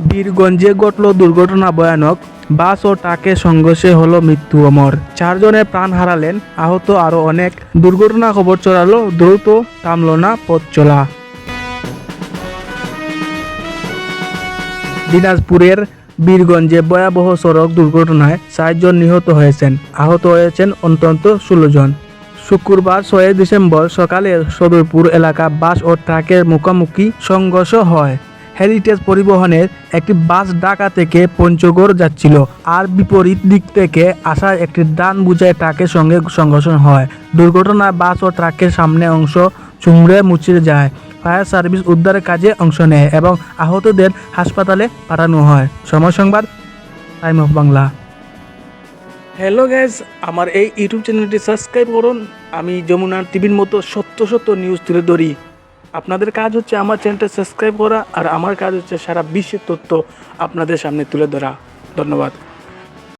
বীরগঞ্জে ঘটল দুর্ঘটনা ভয়ানক। বাস ও ট্রাকের সংঘর্ষে হলো মৃত্যু অমর। চারজনের প্রাণ হারালেন, আহত আরও অনেক। দুর্ঘটনা খবর চড়ালো দ্রুত থামল না পথ চলা। দিনাজপুরের বীরগঞ্জে ভয়াবহ সড়ক দুর্ঘটনায় চারজন নিহত হয়েছেন। আহত হয়েছেন অন্তত ষোলো জন। শুক্রবার ছয় ডিসেম্বর সকালে সদরপুর এলাকা বাস ও ট্রাকের মুখোমুখি সংঘর্ষ হয়। হেরিটেজ পরিবহনের একটি বাস ঢাকা থেকে পঞ্চগড় যাচ্ছিল। আর বিপরীত দিক থেকে আসা একটি ডান বুঝায় ট্রাকের সঙ্গে সংঘর্ষ হয়। দুর্ঘটনায় বাস ও ট্রাকের সামনে অংশ চুমড়ে মুচড়ে যায়। ফায়ার সার্ভিস উদ্ধারের কাজে অংশ নেয় এবং আহতদের হাসপাতালে পাঠানো হয়। সময় সংবাদ, time of Bangla. Hello guys আমার এই ইউটিউব চ্যানেলটি সাবস্ক্রাইব করুন। আমি যমুনা টিভির মতো সত্য সত্য নিউজ তুলে ধরি। আপনাদের কাজ হচ্ছে আমার চ্যানেলটা সাবস্ক্রাইব করা আর আমার কাজ হচ্ছে সারা বিশ্বের তথ্য আপনাদের সামনে তুলে ধরা। ধন্যবাদ।